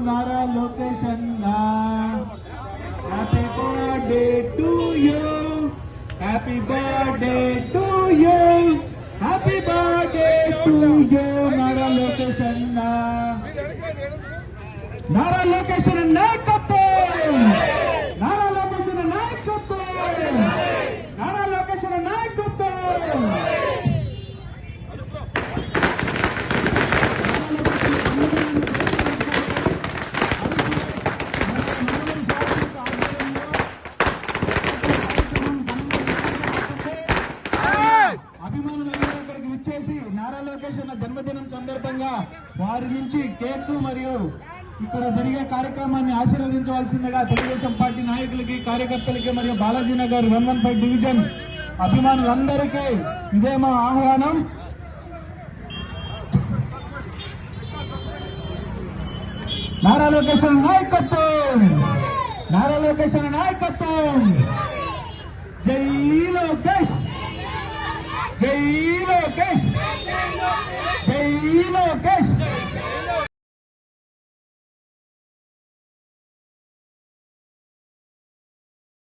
Mara location. Happy birthday to you. Happy birthday to you. Happy birthday to you, Mara location na. Mara location na. అభిమానులందరూ ఇక్కడికి విచ్చేసి నారా లోకేష్ అన్న జన్మదినం సందర్భంగా వారి నుంచి కేక్ మరియు ఇక్కడ జరిగే కార్యక్రమాన్ని ఆశీర్వదించవలసిందిగా తెలుగుదేశం పార్టీ నాయకులకి కార్యకర్తలకి మరియు Balaji Nagar one one five division అభిమానులందరికీ ఇదే మా ఆహ్వానం. నారా లోకేష్ నాయకత్వం! నారా లోకేష్ నాయకత్వం!